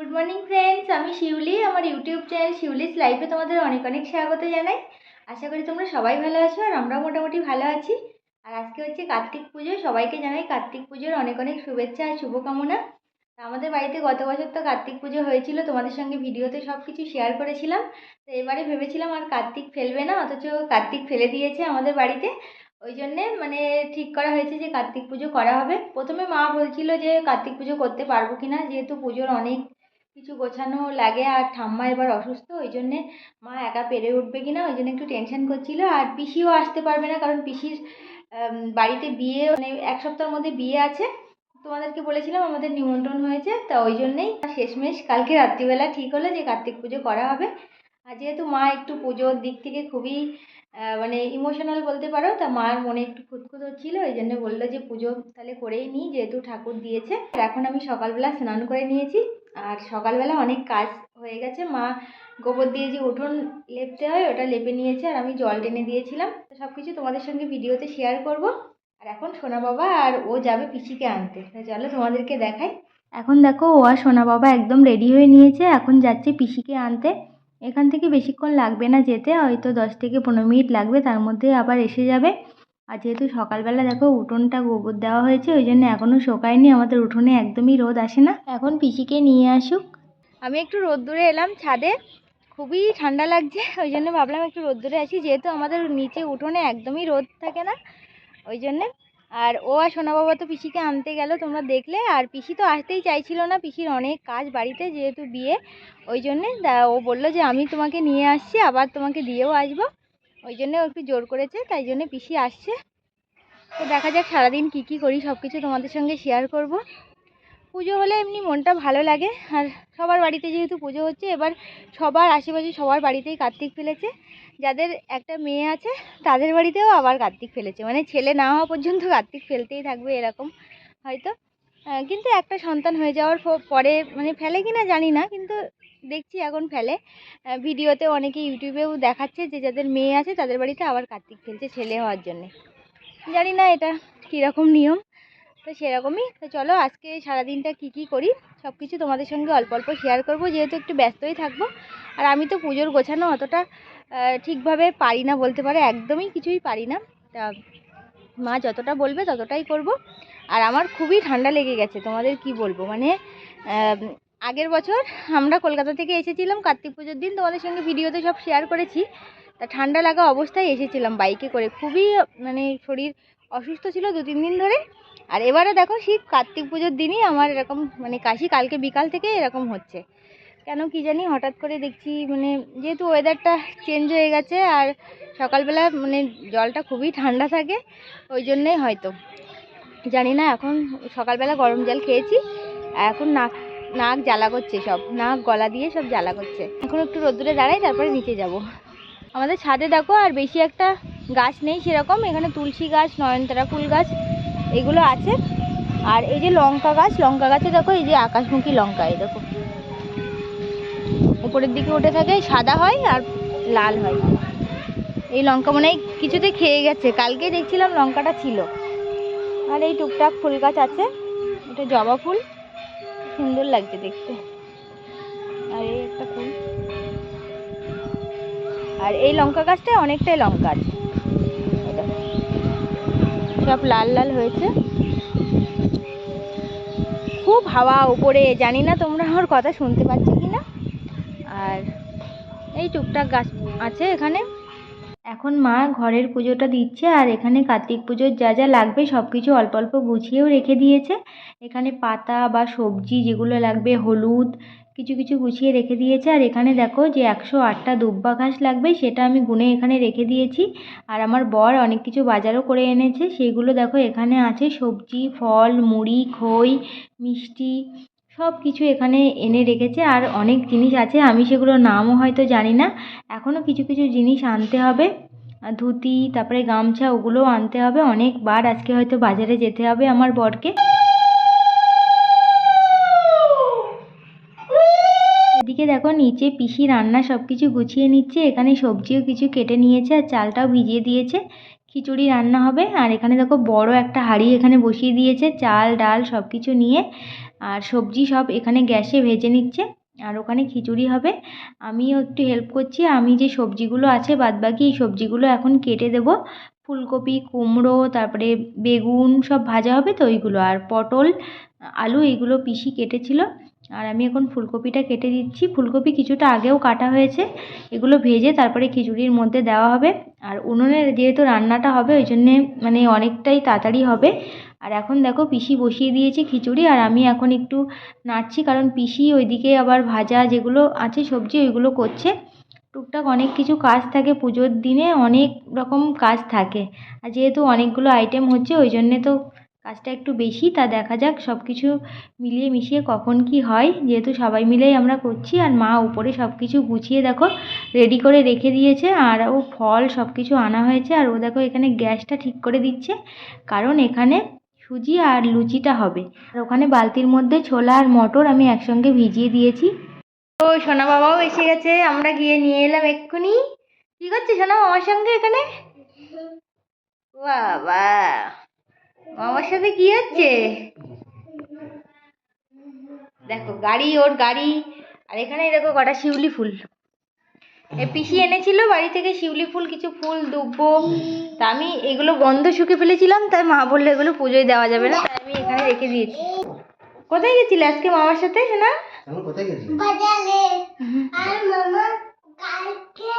Good morning friends আমি শিউলি, আমার YouTube channel Shiuli's লাইফে তোমাদের অনেক অনেক স্বাগত জানাই। আশা করি তোমরা সবাই ভালো আছো আর আমরাও মোটামুটি ভালো আছি। আর আজকে হচ্ছে কার্তিক পুজো, সবাইকে জানাই কার্তিক পুজোর অনেক অনেক শুভেচ্ছা আর শুভকামনা। আমাদের বাড়িতে গত বছর তো কার্তিক পুজো হয়েছিল, তোমাদের সঙ্গে ভিডিওতে সব কিছু শেয়ার করেছিলাম। তো এবারে ভেবেছিলাম আর কার্তিক ফেলবে না, অথচ কার্তিক ফেলে দিয়েছে আমাদের বাড়িতে। ওই জন্যে মানে ঠিক করা হয়েছে যে কার্তিক পুজো করা হবে। প্রথমে মা বলছিল যে কার্তিক পুজো করতে পারব কি না যেহেতু পুজোর অনেক কিছু গোছানো লাগে আর ঠাম্মা এবার অসুস্থ, ওই জন্যে মা একা পেরে উঠবে কি না, ওই জন্য একটু টেনশন করছিল। আর পিসিও আসতে পারবে না, কারণ পিসির বাড়িতে বিয়ে মানে এক সপ্তাহের মধ্যে বিয়ে আছে। তোমাদেরকে বলেছিলাম আমাদের নিমন্ত্রণ হয়েছে, তা ওই জন্যেই শেষমেশ কালকে রাত্রিবেলা ঠিক হলো যে কার্তিক পুজো করা হবে। আর যেহেতু মা একটু পুজোর দিক থেকে খুবই মানে ইমোশনাল বলতে পারো, তা মার মনে একটু খুঁতখুত হচ্ছিল, ওই জন্য বলল যে পুজো তাহলে করেই নিই, যেহেতু ঠাকুর দিয়েছে। এখন আমি সকালবেলা স্নান করে নিয়েছি। আর সকালবেলা অনেক কাজ হয়ে গেছে। মা গোবর দিয়ে যে উঠোন লেপতে হয়, ওটা লেপে নিয়েছে আর আমি জল টেনে দিয়েছিলাম। সব কিছু তোমাদের সঙ্গে ভিডিওতে শেয়ার করব। আর এখন সোনা বাবা আর ও যাবে পিসিকে আনতে। চলো তোমাদেরকে দেখাই। এখন দেখো, ও আর সোনা বাবা একদম রেডি হয়ে নিয়েছে। এখন যাচ্ছে পিসিকে আনতে। এখান থেকে বেশিক্ষণ লাগবে না যেতে, হয়তো দশ থেকে পনেরো মিনিট লাগবে, তার মধ্যে আবার এসে যাবে। আর যেহেতু সকালবেলা দেখো উঠোনটা গোবর দেওয়া হয়েছে, ওই জন্য এখনও শোকায়নি, আমাদের উঠোনে একদমই রোদ আসে না। এখন পিসিকে নিয়ে আসুক। আমি একটু রোদ্দুরে এলাম ছাদে, খুবই ঠান্ডা লাগছে, ওই জন্য ভাবলাম একটু রোদ্দুরে আসি, যেহেতু আমাদের নিচে উঠোনে একদমই রোদ থাকে না, ওই জন্যে। আর ও আর সোনা বাবা তো পিসিকে আনতে গেল, তোমরা দেখলে, আর পিসি তো আসতেই চাইছিল না, পিসির অনেক কাজ বাড়িতে যেহেতু বিয়ে, ওই জন্যে ও বলল যে আমি তোমাকে নিয়ে আসছি, আবার তোমাকে দিয়েও আসব। ওই জন্য একটু জোর করেছে, তাই জন্য পিসি আসছে। তো দেখা যাক সারাদিন কী কী করি সব কিছু তোমাদের সঙ্গে শেয়ার করব। পুজো হলে এমনি মনটা ভালো লাগে, আর সবার বাড়িতে যেহেতু পুজো হচ্ছে, এবার সবার আশেপাশে সবার বাড়িতেই কার্তিক ফেলেছে। যাদের একটা মেয়ে আছে, তাদের বাড়িতেও আবার কার্তিক ফেলেছে। মানে ছেলে না হওয়া পর্যন্ত কার্তিক ফেলতেই থাকবে এরকম, হয়তো। কিন্তু একটা সন্তান হয়ে যাওয়ার পরে মানে ফেলে কি না জানি না, কিন্তু দেখছি এখন ফেলে। ভিডিওতে অনেকে ইউটিউবেও দেখাচ্ছে যে, যাদের মেয়ে আছে, তাদের বাড়িতে আবার কার্তিক ফেলছে ছেলে হওয়ার জন্যে। জানি না এটা কীরকম নিয়ম, তো সেরকমই। তো চলো, আজকে সারাদিনটা কী কী করি সব কিছু তোমাদের সঙ্গে অল্প অল্প শেয়ার করব। যেহেতু একটু ব্যস্তই থাকব, আর আমি তো পুজোর গোছানো অতটা ঠিকভাবে পারি না বলতে পারো, একদমই কিছুই পারি না। তা মা যতটা বলবে ততটাই করব। আর আমার খুবই ঠান্ডা লেগে গেছে, তোমাদের কি বলব? মানে আগের বছর আমরা কলকাতা থেকে এসেছিলাম কার্তিক পুজোর দিন, তোমাদের সঙ্গে ভিডিওতে সব শেয়ার করেছি। তা ঠান্ডা লাগা অবস্থায় এসেছিলাম বাইকে করে। খুবই মানে শরীর অসুস্থ ছিল দু তিন দিন ধরে। আর এবারে দেখো শীত কার্তিক পুজোর দিনই আমার এরকম মানে কাশি কালকে বিকাল থেকে এরকম হচ্ছে। কেন কি জানি, হঠাৎ করে দেখছি মানে যেহেতু ওয়েদারটা চেঞ্জ হয়ে গেছে আর সকালবেলা মানে জলটা খুবই ঠান্ডা থাকে, ওই জন্যেই হয়তো। জানি না, এখন সকালবেলা গরম জল খেয়েছি। এখন নাক নাক জ্বালা করছে সব, নাক গলা দিয়ে সব জ্বালা করছে। এখন একটু রোদ্দুরে দাঁড়াই, তারপরে নিচে যাব। আমাদের ছাদে দেখো, আর বেশি একটা গাছ নেই সেরকম, এখানে তুলসী গাছ, নয়নতারা ফুল গাছ, এগুলো আছে। আর এই যে লঙ্কা গাছ, লঙ্কা গাছে দেখো, এই যে আকাশমুখী লঙ্কা, এই দেখো। উপরের দিকে উঠে থাকে, সাদা হয় আর লাল হয়। এই লঙ্কা মনে হয় কিছুতে খেয়ে গেছে কালকে দেখছিলাম লঙ্কাটা ছিল। আর এই টুকটাক ফুল গাছ আছে, এটা জবা ফুল। সুন্দর লাগছে দেখতে। আর এই একটা ফুল। আর এই লঙ্কা গাছটা অনেকটাই লঙ্কা আছে। সব লাল লাল হয়েছে। খুব হাওয়া উপরে, জানি না তোমরা আমার কথা শুনতে পাচ্ছ কি না আর এই টুকটাক গাছ আছে এখানে। এখন মা ঘরের পুজোটা দিচ্ছে আর এখানে কার্তিক পুজোর যা যা লাগবে সব কিছু অল্প অল্প গুছিয়েও রেখে দিয়েছে। এখানে পাতা বা সবজি যেগুলো লাগবে, হলুদ কিছু কিছু গুছিয়ে রেখে দিয়েছে। আর এখানে দেখো যে একশো আটটা দুব্বা ঘাস লাগবে, সেটা আমি গুনে এখানে রেখে দিয়েছি। আর আমার বর অনেক কিছু বাজারও করে এনেছে। সেগুলো দেখো এখানে আছে সবজি, ফল, মুড়ি, খই, মিষ্টি সব কিছু এখানে এনে রেখেছে আর অনেক জিনিস আছে, আমি সেগুলোর নামও হয়তো জানি না। এখনও কিছু কিছু জিনিস আনতে হবে। ধুতি, তারপরে গামছা, ওগুলোও আনতে হবে। অনেকবার আজকে হয়তো বাজারে যেতে হবে আমার বরকে। এদিকে দেখো, নিচে পিসি রান্না সব কিছু গুছিয়ে নিচ্ছে। এখানে সবজিও কিছু কেটে নিয়েছে আর চালটাও ভিজিয়ে দিয়েছে। খিচুড়ি রান্না হবে। আর এখানে দেখো, বড় একটা হাঁড়ি এখানে বসিয়ে দিয়েছে, চাল, ডাল সব কিছু নিয়ে। আর সবজি সব এখানে গ্যাসে ভেজে নিচ্ছে, আর ওখানে খিচুড়ি হবে। আমিও একটু হেল্প করছি, আমি যে সবজিগুলো আছে বাদবাকি এই সবজিগুলো এখন কেটে দেবো। ফুলকপি, কুমড়ো, তারপরে বেগুন সব ভাজা হবে তো ওইগুলো, আর পটল, আলু এইগুলো পিসি কেটেছিল। আর আমি এখন ফুলকপিটা কেটে দিচ্ছি। ফুলকপি কিছুটা আগেও কাটা হয়েছে, এগুলো ভেজে তারপরে খিচুড়ির মধ্যে দেওয়া হবে। আর উনুনে যেহেতু রান্নাটা হবে, ওই জন্যে মানে অনেকটাই তাড়াতাড়ি হবে। আর এখন দেখো পিসি বসিয়ে দিয়েছে খিচুড়ি আর আমি এখন একটু নাড়ছি কারণ পিসি ওইদিকে আবার ভাজা যেগুলো আছে সবজি ওইগুলো করছে। টুকটাক অনেক কিছু কাজ থাকে পুজোর দিনে, অনেক রকম কাজ থাকে। আর যেহেতু অনেকগুলো আইটেম হচ্ছে, ওই জন্যে তো কাজটা একটু বেশি। তা দেখা যাক সব কিছু মিলিয়ে মিশিয়ে কখন কী হয়। যেহেতু সবাই মিলেই আমরা করছি আর মা উপরে সব কিছু গুছিয়ে দেখো রেডি করে রেখে দিয়েছে। আর ও ফল সব কিছু আনা হয়েছে। আর ও দেখো এখানে গ্যাসটা ঠিক করে দিচ্ছে। কারণ এখানে সুজি আর লুচিটা হবে। আর ওখানে বালতির মধ্যে ছোলা আর মটর আমি একসঙ্গে ভিজিয়ে দিয়েছি। ও, সোনা বাবাও এসে গেছে। আমরা গিয়ে নিয়ে এলাম এক্ষুনি। কি করছিস সোনা মামার সঙ্গে এখানে? বাবা, মামার সাথে কি হচ্ছে? দেখো, গাড়ি, ওর গাড়ি। আর এখানে দেখো কটা শিউলি ফুল। পিসি এনেছিল বাড়ি থেকে শিউলি ফুল কিছু ফুল দুব্বো তা আমি এগুলো গন্ধ শুকে ফেলেছিলাম তাই মা বলল এগুলো পুজোয় দেওয়া যাবে না তাই আমি এখানে রেখে দিয়েছি। কোথায় গেছিলে আজকে মামার সাথে না কোথায় গেছিস বাজারে। আর মামা কালকে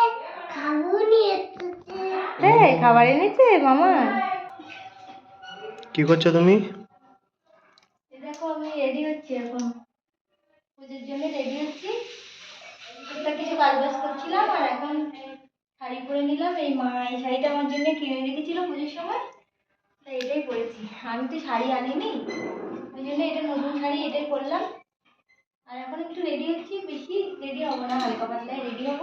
খাব নিয়ে এসেছে। হ্যাঁ খাবার এনেছে মামা। কি করছ তুমি? দেখো আমি রেডি হচ্ছি এখন। পুজোর জন্য রেডি হচ্ছি। টুকটাক কিছু কাজ বাজ করছিলাম আর এখন শাড়ি পরে নিলাম। এই মা, এই শাড়িটা আমার জন্য কিনে রেখেছিল পুজোর সময়। তাই এটাই পরেছি। আমি তো শাড়ি আনিনি, ওই জন্য এটা নতুন শাড়ি, এটাই পরলাম। আর এখন একটু রেডি হচ্ছি, বেশি রেডি হব না, হালকা পাতলায় রেডি হব।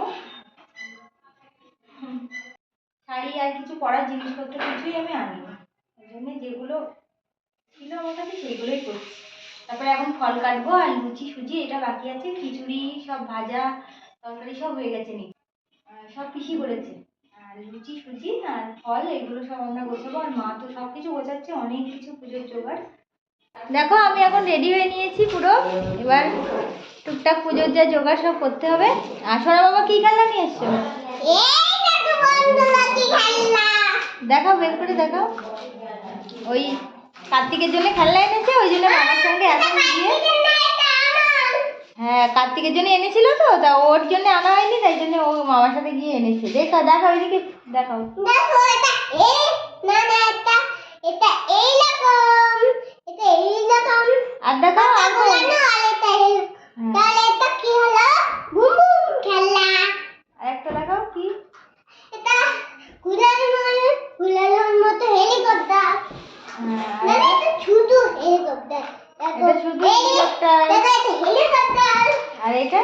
শাড়ি আর কিছু পরার জিনিসপত্র কিছুই আমি আনিনি। ওই জন্য যেগুলো ছিল আমার কাছে সেগুলোই করছি তারপরে এখন ফল কাটবো আর লুচি সুজি, এটা বাকি আছে, খিচুড়ি, সব ভাজা তরকারি সব হয়ে গেছে নি সব পিসি করেছে। আর লুচি সুজি আর ফল এগুলো সব আমরা গোছাবো। আর মা তো সব কিছু গোছাচ্ছে অনেক কিছু পুজোর জোগাড়। দেখো আমি এখন রেডি হয়ে নিয়েছি পুরো। এবার টুকটাক পুজোর যা জোগাড় সব করতে হবে। আর সোনা বাবা কি খেলনা নিয়ে এসছো? দেখাও বের করে দেখাও। ওই কার্তিকের জন্য খেলনা এনেছে ওই জন্য মামার সঙ্গে এখন গিয়ে হ্যাঁ কার্তিকের জন্য এনেছিল তো তা ওর জন্য আনা হয়নি তাই জন্য ও মামার সাথে গিয়ে এনেছে। দেখা দেখাও ওইদিকে দেখাও। দেখো এটা এই না না এটা এটা এই রকম এটা এই রকম। আর দেখাও আর এটা হ্যাঁ। তাহলে এটা কি হলো? বুম বুম খেলনা আর একটা দেখাও কি এটা ঘুরানোর ঘুরানোর মতো হেলিকপ্টার হ্যাঁ, না না এটা শুধু হেলিকপ্টার দেখো এটা শুধু এই- হেলিকপ্টার। দেখো এটা হেলিকপ্টার আর এটা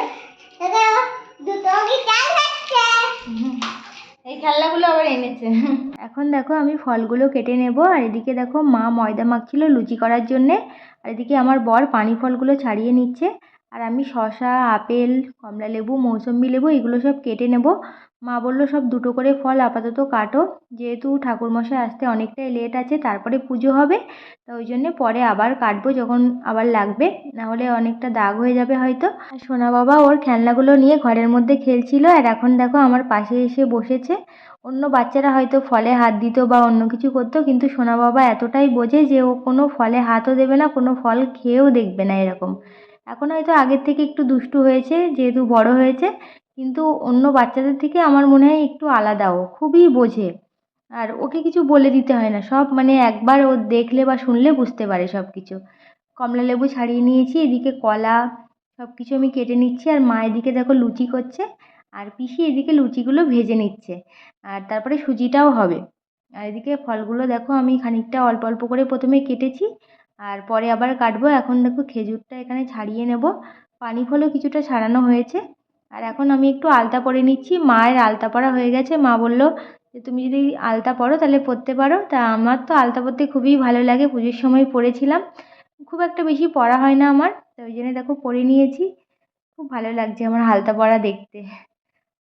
দেখো দুটো কি চাল যাচ্ছে এই খেলনাগুলো আবার এনেছে এখন দেখো আমি ফলগুলো কেটে নেব, আর এদিকে দেখো মা ময়দা মাখছিল লুচি করার জন্যে, আর এদিকে আমার বর পানি ফলগুলো ছাড়িয়ে নিচ্ছে, আর আমি শসা, আপেল কমলা লেবু মৌসম্বি লেবু এগুলো সব কেটে নেব মা বলল, সব দুটো করে ফল, আপাতত কাটো। যেহেতু ঠাকুরমশাই আসতে অনেকটাই লেট আছে, তারপরে পুজো হবে। তো ওই জন্যে পরে আবার কাটবো যখন আবার লাগবে। নাহলে অনেকটা দাগ হয়ে যাবে হয়তো। আর সোনা বাবা ওর খেলনাগুলো নিয়ে ঘরের মধ্যে খেলছিল। আর এখন দেখো আমার পাশে এসে বসেছে। অন্য বাচ্চারা হয়তো ফলে হাত দিত বা অন্য কিছু করতো, কিন্তু সোনা বাবা এতটাই বোঝে যে ও কোনো ফলে হাতও দেবে না, কোনো ফল খেয়েও দেখবে না এরকম। এখন হয়তো আগের থেকে একটু দুষ্টু হয়েছে, যেহেতু বড় হয়েছে। কিন্তু অন্য বাচ্চাদের থেকে আমার মনে হয় একটু আলাদা, ও খুবই বোঝে। আর ওকে কিছু বলে দিতে হয় না, সব মানে একবার ও দেখলে বা শুনলে বুঝতে পারে সব কিছু কমলা লেবু ছাড়িয়ে নিয়েছি, এদিকে কলা সব কিছু আমি কেটে নিচ্ছি, আর মা এদিকে দেখো লুচি করছে, আর পিসি এদিকে লুচিগুলো ভেজে নিচ্ছে, আর তারপরে সুজিটাও হবে। আর এদিকে ফলগুলো দেখো আমি খানিকটা অল্প অল্প করে প্রথমে কেটেছি, আর পরে আবার কাটবো। এখন দেখো খেজুরটা এখানে ছাড়িয়ে নেব। পানি ফলও কিছুটা ছাড়ানো হয়েছে আর এখন আমি একটু আলতা পরে নিচ্ছি। মায়ের আলতা পরা হয়ে গেছে। মা বলল যে, তুমি যদি আলতা পরো তাহলে পরতে পারো। তা আমার তো আলতা পরতে খুবই ভালো লাগে। পুজোর সময় পরেছিলাম। খুব একটা বেশি পরা হয় না আমার। তো ওই জন্য দেখো পরে নিয়েছি। খুব ভালো লাগছে আমার আলতা পরা দেখতে।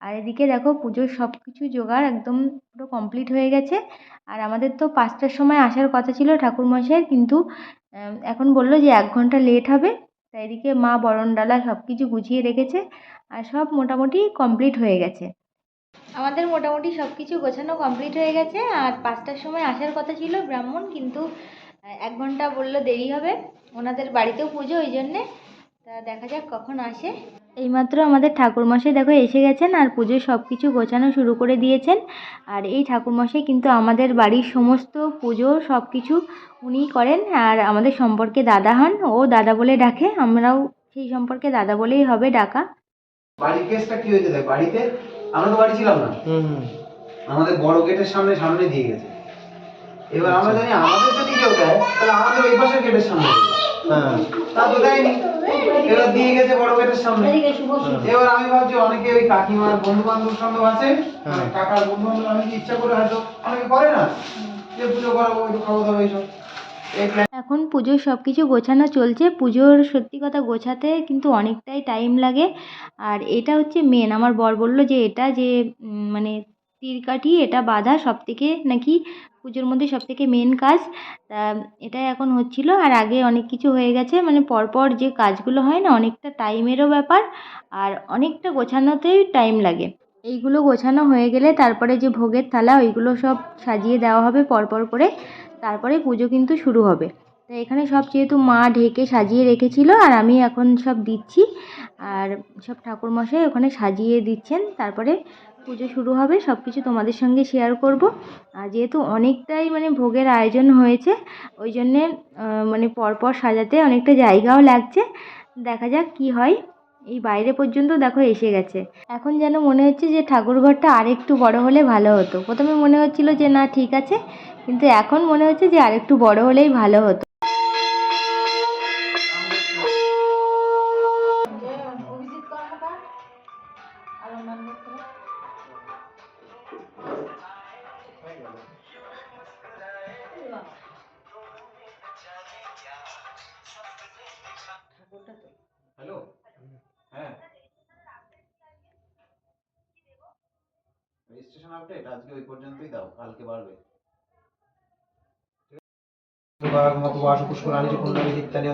আর এদিকে দেখো পুজোর সব কিছু জোগাড় একদম পুরো কমপ্লিট হয়ে গেছে। আর আমাদের তো পাঁচটার সময় আসার কথা ছিল ঠাকুরমশাইয়ের কিন্তু এখন বলল যে এক ঘণ্টা লেট হবে। তাই এদিকে মা বরণডালা সব কিছু গুছিয়ে রেখেছে। আর সব মোটামুটি কমপ্লিট হয়ে গেছে। আমাদের মোটামুটি সব কিছু গোছানো কমপ্লিট হয়ে গেছে। আর পাঁচটার সময় আসার কথা ছিল ব্রাহ্মণ কিন্তু এক ঘণ্টা বলল দেরি হবে। ওনাদের বাড়িতেও পুজো ওই জন্যে। তা দেখা যাক কখন আসে। এইমাত্র আমাদের ঠাকুরমশাই দেখো এসে গেছেন আর পুজোর সব কিছু গোছানো শুরু করে দিয়েছেন। আর এই ঠাকুরমশাই কিন্তু আমাদের বাড়ির সমস্ত পুজো সব কিছু উনিই করেন। আর আমাদের সম্পর্কে দাদা হন। ও দাদা বলে ডাকে। আমরাও সেই সম্পর্কে দাদা বলেই হবে ডাকা। বাড়ির কেসটা কি হয়েছে দেখ বাড়িতে আমরা তো বাড়ি ছিলাম না। আমাদের বড় গেটের সামনে সামনে দিয়ে গেছে। এবার আমরা জানি আমাদের যদি কেউ দেয় তাহলে আমাদের ওই পাশের গেটের সামনে। হ্যাঁ। তা তো দেয়নি। এবার দিয়ে গেছে বড় গেটের সামনে। এবার আমি ভাবছি অনেকে ওই কাকিমার বন্ধু বান্ধব সঙ্গে আছে মানে কাকার বন্ধু বান্ধব অনেকে ইচ্ছা করে হয়তো অনেকে করে না। যে পুজো করাবো একটু খাওয়া দাওয়া এইসব। এখন পুজোর সব কিছু গোছানো চলছে। পুজোর সত্যি কথা গোছাতে কিন্তু অনেকটাই টাইম লাগে। আর এটা হচ্ছে মেন আমার বর বলল যে এটা যে মানে তীরকাঠি, এটা বাঁধা সব থেকে নাকি পুজোর মধ্যে সব থেকে মেন কাজ। তা, এটাই এখন হচ্ছিল। আর আগে অনেক কিছু হয়ে গেছে। মানে পরপর যে কাজগুলো হয় না, অনেকটা টাইমেরও ব্যাপার। আর অনেকটা গোছানোতেই টাইম লাগে। এইগুলো গোছানো হয়ে গেলে তারপরে যে ভোগের থালা, ওইগুলো সব সাজিয়ে দেওয়া হবে পরপর করে। তারপরে পুজো কিন্তু শুরু হবে। তো এখানে সব যেহেতু মা ঢেকে সাজিয়ে রেখেছিল আর আমি এখন সব দিচ্ছি। আর সব ঠাকুরমশাই ওখানে সাজিয়ে দিচ্ছেন। তারপরে পুজো শুরু হবে সব কিছু তোমাদের সঙ্গে শেয়ার করব। আর যেহেতু অনেকটাই মানে ভোগের আয়োজন হয়েছে, ওই জন্যে মানে পরপর সাজাতে অনেকটা জায়গাও লাগছে। দেখা যাক কি হয়। এই বাইরে পর্যন্ত দেখো এসে গেছে। এখন যেন মনে হচ্ছে যে ঠাকুরঘরটা আরেকটু বড় হলে ভালো হতো। প্রথমে মনে হচ্ছিল যে না, ঠিক আছে। কিন্তু এখন মনে হচ্ছে যে আরেকটু বড় হলেই ভালো হতো। হ্যালো? হ্যাঁ। রেজিস্ট্রেশন আপডেট আজকে ওই পর্যন্তই দাও, কালকে বাড়বে।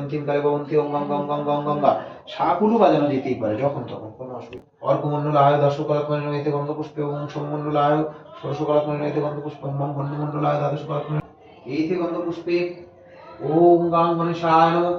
অন্তিমকালে ভবন্তি গং গং গং গং গঙ্গা শাকুলু বাজানো যেতেই পারে, যখন তখন কোনো অসুবিধা অর্কমণ্ডল আয় দর্শকলাত্মনি নইতে গন্ধপুষ্পে ওম সোমমণ্ডল আয় ষোড়শকলাত্মনি নইতে গন্ধপুষ্পে গং গন্ধমণ্ডল আয় দ্বাদশ কলাত্মনি এইতে গন্ধপুষ্পে ওম গাং গণেশায় নমঃ।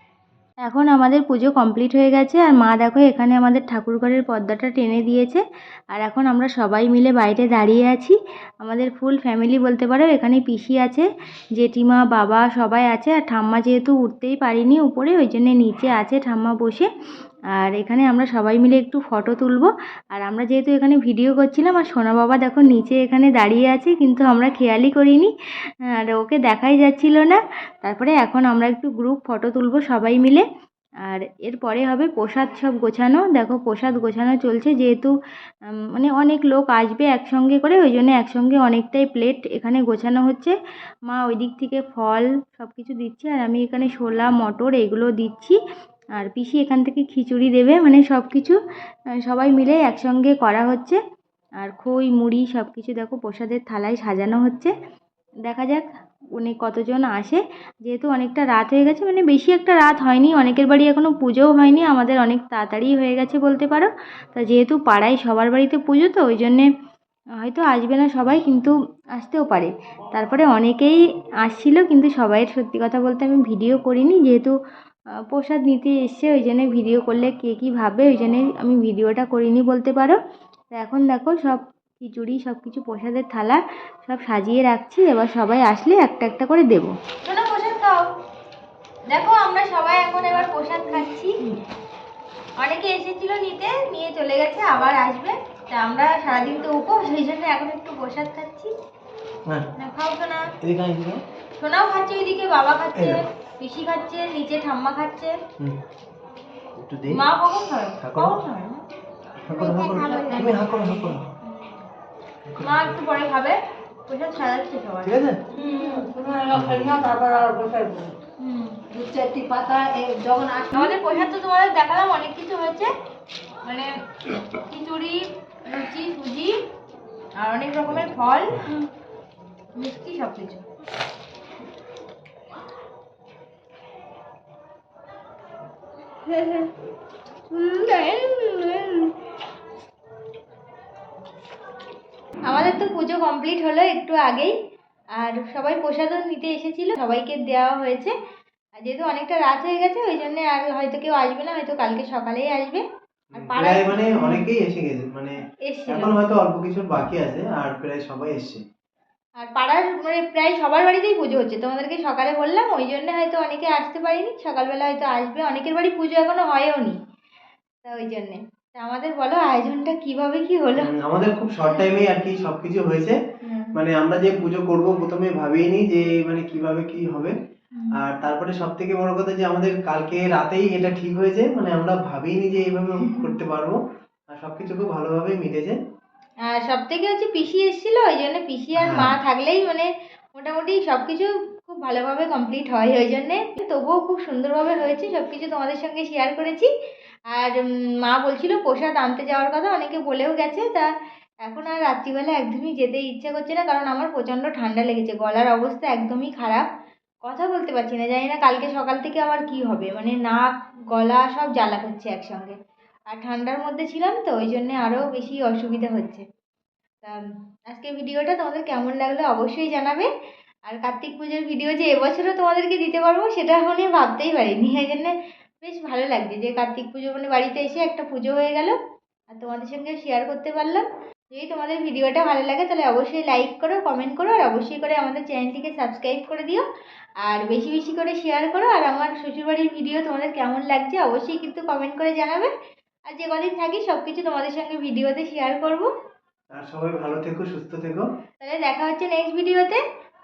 এখন আমাদের পুজো কমপ্লিট হয়ে গেছে আর মা দেখো এখানে আমাদের ঠাকুর ঘরের পর্দাটা টেনে দিয়েছে। আর এখন আমরা সবাই মিলে বাইরে দাঁড়িয়ে আছি। আমাদের ফুল ফ্যামিলি বলতে পারো, এখানে পিসি আছে, জেঠিমা, বাবা সবাই আছে। আর ঠাম্মা যেহেতু উঠতেই পারিনি উপরে, ওই জন্যে নিচে আছে ঠাম্মা বসে। আর এখানে আমরা সবাই মিলে একটু ফটো তুলবো। আর আমরা যেহেতু এখানে ভিডিও করছিলাম, আর সোনা বাবা দেখো নিচে এখানে দাঁড়িয়ে আছে, কিন্তু আমরা খেয়ালই করিনি। আর ওকে দেখাই যাচ্ছিল না। তারপরে এখন আমরা একটু গ্রুপ ফটো তুলবো সবাই মিলে। আর এরপরে হবে প্রসাদ সব গোছানো। দেখো প্রসাদ গোছানো চলছে যেহেতু মানে অনেক লোক আসবে একসঙ্গে করে, ওই জন্য একসঙ্গে অনেকটাই প্লেট এখানে গোছানো হচ্ছে। মা ওই দিক থেকে ফল সব কিছু দিচ্ছে, আর আমি এখানে ছোলা, মটর এগুলো দিচ্ছি। আর পিসি এখান থেকে খিচুড়ি দেবে মানে সব কিছু সবাই মিলে একসঙ্গে করা হচ্ছে। আর খই, মুড়ি সব কিছু দেখো প্রসাদের থালায় সাজানো হচ্ছে। দেখা যাক উনি কতজন আসে। যেহেতু অনেকটা রাত হয়ে গেছে মানে বেশি একটা রাত হয়নি, অনেকের বাড়ি এখনও পুজোও হয়নি, আমাদের অনেক তাড়াতাড়ি হয়ে গেছে বলতে পারো। তা যেহেতু পাড়ায় সবার বাড়িতে পুজো, তো ওই জন্যে হয়তো আসবে না সবাই, কিন্তু আসতেও পারে। তারপরে অনেকেই আসছিল, কিন্তু সবাইয়ের সত্যি কথা বলতে আমি ভিডিও করিনি, যেহেতু প্রসাদ নিতে এসছে ওই জন্যে ভিডিও করলে কে কী ভাবে ওই জন্যে আমি ভিডিওটা করিনি বলতে পারো। তো এখন দেখো সব খিচুড়ি সব কিছু প্রসাদের থালা সব সাজিয়ে রাখছি এবার সবাই আসলে একটা একটা করে দেবো। শোনো প্রসাদ খাও। দেখো আমরা সবাই এখন এবার প্রসাদ খাচ্ছি। অনেকে এসেছিল নিতে নিয়ে চলে গেছে আবার আসবে। তা আমরা সারাদিন তো উপোস সেই জন্য এখন একটু প্রসাদ খাচ্ছি। হ্যাঁ। না খাও এদিকে আয়। সোনাও খাচ্ছে ওইদিকে বাবা খাচ্ছে পিসি খাচ্ছে নিচে ঠাম্মা খাচ্ছে। একটু দে। মা কখন খাবে? কখন। তুমি হা করো হা করো মা একটু পরে খাবে। প্রসাদ সাজাচ্ছে সবাই। ঠিক আছে? হুম আমাদের প্রসাদ তো তোমাদের দেখালাম অনেক কিছু হয়েছে। মানে খিচুড়ি লুচি সুজি আর অনেক রকমের ফল মিষ্টি সব কিছু আমাদের তো পুজো কমপ্লিট হলো একটু আগেই আর সবাই প্রসাদও নিতে এসেছিল সবাইকে দেওয়া হয়েছে। আর যেহেতু অনেকটা রাত হয়ে গেছে ওই জন্য আর হয়তো কেউ আসবে না হয়তো কালকে সকালেই আসবে। আর প্রায় মানে অনেকেই এসে গেছে মানে এখন হয়তো অল্প কিছু বাকি আছে আর প্রায় সবাই এসছে। আর পাড়ার মানে প্রায় সবার বাড়িতেই পুজো হচ্ছে। তোমাদেরকে সকালে বললাম ওই জন্য হয়তো অনেকে আসতে পারেনি। সকালবেলা হয়তো আসবে। অনেকের বাড়ি পুজো এখনও হয়ও নি। তা ওই জন্যে। তা আমাদের বলো আয়োজনটা কীভাবে কি হলো? আমাদের খুব শর্ট টাইমে আর কি সবকিছু হয়েছে। মানে আমরা যে পুজো করব প্রথমে ভাবিনি যে মানে কীভাবে কি হবে। আর তারপরে সব থেকে বড় কথা যে আমাদের কালকে রাতেই এটা ঠিক হয়েছে। মানে আমরা ভাবিনি যে এইভাবে করতে পারব। আর সবকিছু খুব ভালোভাবেই মিটেছে। সব থেকে হচ্ছে পিসি এসেছিল ওই জন্য পিসি আর মা থাকলেই মানে মোটামুটি সব কিছু খুব ভালোভাবে কমপ্লিট হয় ওই জন্যে। তবুও খুব সুন্দরভাবে হয়েছে সব কিছু তোমাদের সঙ্গে শেয়ার করেছি। আর মা বলছিল প্রসাদ আনতে যাওয়ার কথা অনেকে বলেও গেছে তা এখন আর রাত্রিবেলা একদমই যেতে ইচ্ছে করছে না কারণ আমার প্রচণ্ড ঠান্ডা লেগেছে গলার অবস্থা একদমই খারাপ। কথা বলতে পারছি না জানি না কালকে সকাল থেকে আমার কি হবে মানে নাক গলা সব জ্বালা করছে একসঙ্গে। আর ঠান্ডার মধ্যে ছিলাম তো, ওই জন্যে আরও বেশি অসুবিধা হচ্ছে। তা, আজকে ভিডিওটা তোমাদের কেমন লাগল অবশ্যই জানাবে। আর কার্তিক পুজোর ভিডিও যে এবছরও তোমাদেরকে দিতে পারব, সেটা আমি ভাবতেই পারিনি। এই জন্য বেশ ভালো লাগছে যে কার্তিক পুজো মানে বাড়িতে এসে একটা পুজো হয়ে গেল, আর তোমাদের সঙ্গে শেয়ার করতে পারলাম। যদি তোমাদের ভিডিওটা ভালো লাগে তাহলে অবশ্যই লাইক করো কমেন্ট করো, আর অবশ্যই করে আমাদের চ্যানেলটিকে সাবস্ক্রাইব করে দিও। আর বেশি বেশি করে শেয়ার করো, আর আমার শ্বশুরবাড়ির ভিডিও তোমাদের কেমন লাগছে অবশ্যই কিন্তু কমেন্ট করে জানাবে। আর যে কদিন থাকি সব কিছু তোমাদের সঙ্গে ভিডিওতে শেয়ার করব। আর সবাই ভালো থেকো সুস্থ থেকো। তাহলে দেখা হচ্ছে নেক্সট ভিডিওতে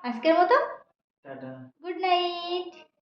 আজকের মতো টাটা। Good night